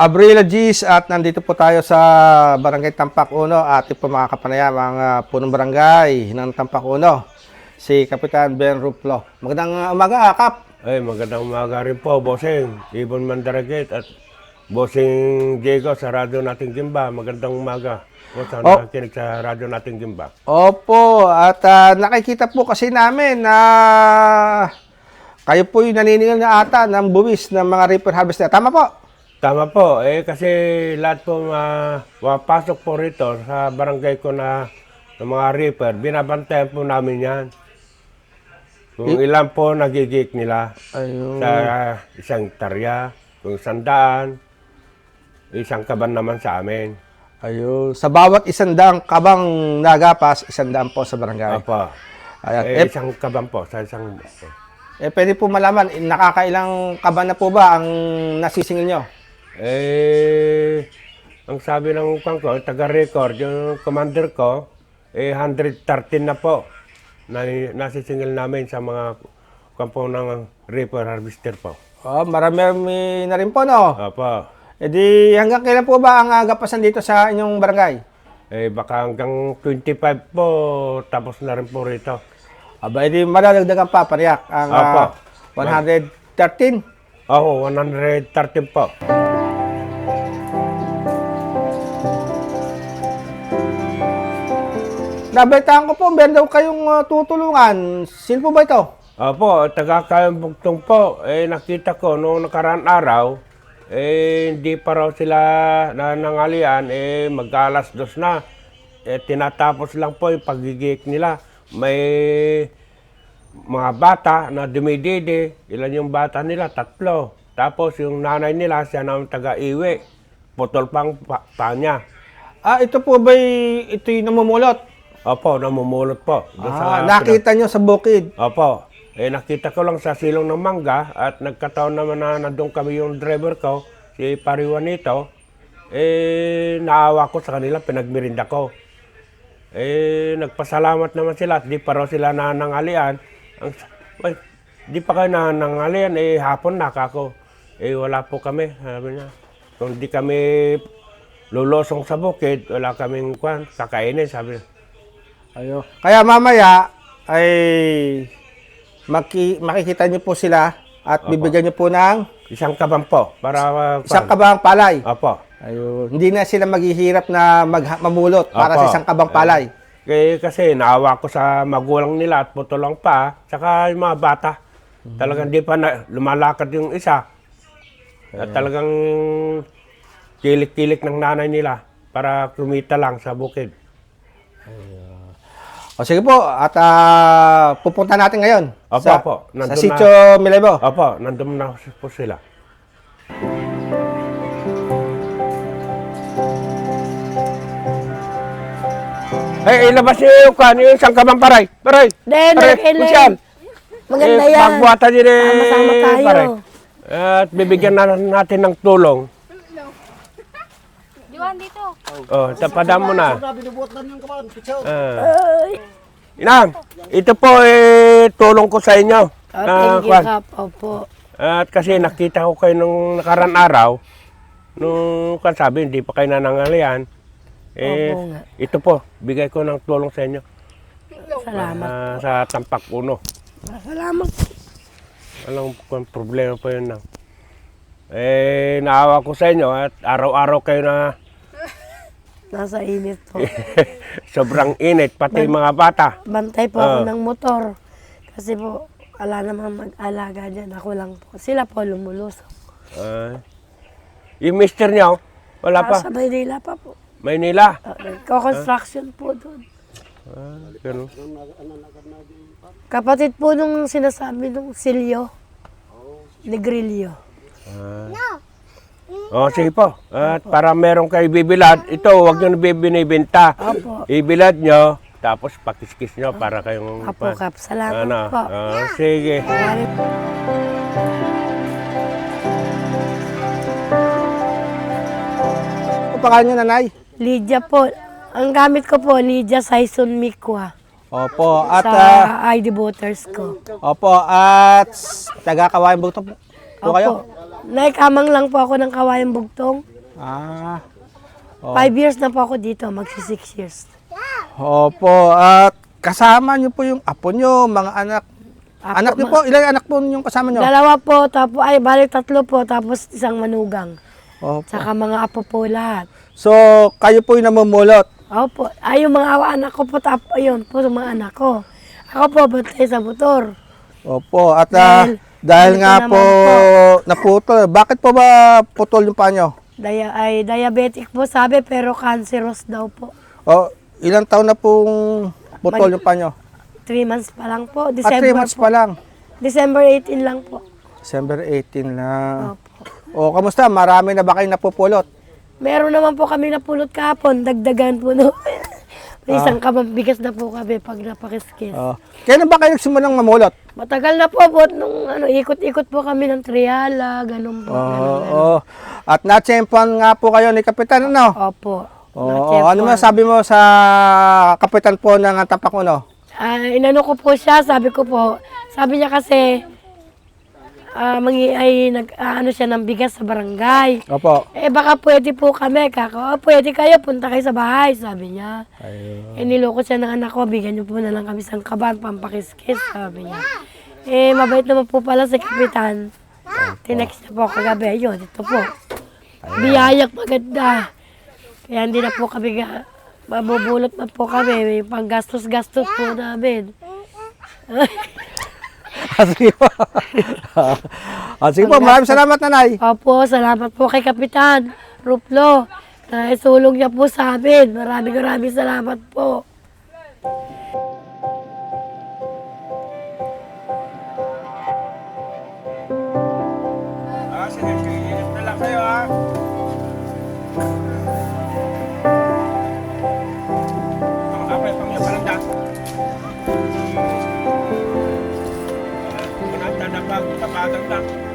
Abrila G's at nandito po tayo sa Barangay Tampak Uno at ito po mga kapanayam ang punong barangay ng Tampak Uno, si Kapitan Ben Ruplo. Magandang ah, umaga, Kap. Ay, magandang umaga rin po, Bossing. Ibon Mandaragit at Bossing Diego sa radyo nating Gimba. Magandang umaga. Po sa Oh. nakikinig sa radyo nating Gimba. Opo, at ah, nakikita po kasi namin na kayo po yung naniningil na ata ng buwis ng mga reaper harvester. Tama po? Tama po, eh kasi lahat po ma mapasok po rito sa barangay ko na ng mga reaper, binabantayan po namin yan. Kung ilan po nagigik nila Ayun. sa isang tarya, kung sandaan, isang kaban naman sa amin. Ayun. Sa bawat isandang kabang nagapas, isandaan po sa barangay. Apo. Ayan. Eh, Eh, isang kaban po, sa isang... eh, pwede po malaman, eh, nakakailang kaban na po ba ang nasisingil nyo? Eh, ang sabi ng upang ko, taga-record, yung commander ko, eh, 113 na po na nasisingil namin sa mga kampo ng reaper harvester po. Oh, marami na rin po, no? Apo. E di, hanggang kailan po ba ang agapasan dito sa inyong barangay? Eh, baka hanggang 25 po, tapos na rin po rito. Aba, edi madadagdagan pa, pariyak, ang ah, 113. Oo, 113 po. Nabaitaan ko po, meron daw kayong ah, tutulungan. Sino po ba ito? Opo, taga Kayambugtong po. Eh, nakita ko noong nakaraan araw, eh, hindi pa raw sila nanangalian, eh, mag-alas dos na. Eh, tinatapos lang po yung pagigik nila. May mga bata na dumididi. Ilan yung bata nila? Tatlo. Tapos yung nanay nila, siya naman taga-iwi. Putol pang pa, pa niya. Ah, ito po ba ito yung namumulot? Opo, namumulot po. Doon Ah, nakita nyo sa bukid. Opo. Eh, nakita ko lang sa silong ng mangga at nagkataon naman na nandun kami yung driver ko, si Pariwanito. Eh, naawa ko sa kanila, pinagmirinda ko. Eh, nagpasalamat naman sila at di pa raw sila nanangalian. Ang, ay, di pa kayo nanangalian, eh, hapon na kako. Eh, wala po kami, sabi niya. Kung di kami lulosong sa bukid, wala kaming kwan, kakainin, sabi niya. Ayo. Kaya mamaya ay maki, makikita nyo po sila at bibigyan nyo po ng Isang kaban po, para... uh, isang kabang palay. Opo. Ayun. Hindi na sila maghihirap na mag, mamulot para sa isang kabang palay. Eh, kasi naawa ko sa magulang nila at putulong pa, saka yung mga bata. Talagang di pa na, lumalakad yung isa. At talagang kilik-kilik ng nanay nila para kumita lang sa bukid. O sige po, at ah, pupunta natin ngayon Apo, sa, apo. sa Nandun Sitio Milebo. Opo, nandun na po sila. Eh, ilabas niyo yung kan, yung isang kabang paray. Paray! Den, Paray, kailan? kusyal. Maganda eh, yan. Magbuhatan din eh, Sama-sama tayo. pare. At bibigyan na natin ng tulong. Diwan dito. Oh, tapadam mo na. Ah. Inang, ito po eh, tulong ko sa inyo. oh, Na, thank you, kwan. Kap. Opo. At kasi nakita ko kayo nung nakaraan araw, nung kan sabi, hindi pa kayo nanangalian. Eh, Opo nga. ito po, bigay ko ng tulong sa inyo. Salamat. ah, sa Tampak Uno. Salamat. Alam ko ang problema po yun lang. Eh, naawa ko sa inyo at araw-araw kayo na Nasa init po. sobrang init, pati mga bata. Bantay po ako Ah. ng motor. Kasi po, wala namang mag-alaga dyan. Ako lang po. Sila po lumulusok. Ah, yung mister niyo, wala pa. Sa Maynila pa po. Maynila. Uh, Ko-construction po doon. Ah, ganun. Kapatid po nung sinasabi nung Silyo. Negrillo. Oh, sige po. At para meron kayo bibilad, ito, huwag nyo na binibenta. Opo. Ibilad nyo, tapos pakiskis nyo para kayong... Apo, Kap. Salamat Ano? po. Ah, sige. Ang pangalan nyo, nanay? Lydia po. Ang gamit ko po, Lydia Saison Mikwa. Opo, at sa ah, ID voters ko. opo, at taga Kawayan Bugtong po kayo. Naikamang lang po ako ng kawayan bugtong. Ah. Oh. Five years na po ako dito, magsi six years. Opo, at kasama niyo po yung apo niyo, mga anak. Apo, anak niyo po, ilang anak po yung kasama niyo? Dalawa po, tapos ay balik tatlo po, tapos isang manugang. Opo. Saka mga apo po lahat. So, kayo po yung namumulot. Opo, ay yung mga awa anak ko po, tap, ayun po yung mga anak ko. Ako po, bantay sa motor. Opo, at Dahil- dahil nga po po naman naputol. Bakit po ba putol yung paa niyo? Dia, ay diabetic po sabi, pero cancerous daw po. O, ilang taon na pong putol yung paa niyo? Three months pa lang po. At 3 December months po. pa lang. December 18 lang po. December 18 lang. Opo. O, kamusta? Marami na ba kayong napupulot? Meron naman po kami napulot kahapon, dagdagan po no. May isang kabang bigas na po kami pag napakiskis. O, kailan ba kayo nagsimulang mamulot? Matagal na po po nung ano ikot-ikot po kami ng Triala, ganun po. ganun, Oo. ganun. At natsempan nga po kayo ni Kapitan, ano? Opo. Oo. Ano mo sabi mo sa Kapitan po ng Tapak Uno? Ah, inano ko po siya, sabi ko po, sabi niya kasi, ah, mangi, ay nag, ah, ano siya ng bigas sa barangay. Opo. Eh baka pwede po kami, kaka, oh, pwede kayo, punta kayo sa bahay, sabi niya. Eh niloko siya ng anak ko, bigyan niyo po na lang kami isang kaban, pampakiskis, sabi niya. Eh mabait naman po pala si Kapitan. Tinext niya po kagabi, ayun, ito po. Biyayak maganda. Kaya hindi na po kami, ga- mabubulot na po kami, may panggastos-gastos po namin. Sige po. ah, sige po, maraming salamat, nanay. Opo, salamat po kay Kapitan Ruplo na isulong niya po sa amin. Maraming maraming salamat po. 감.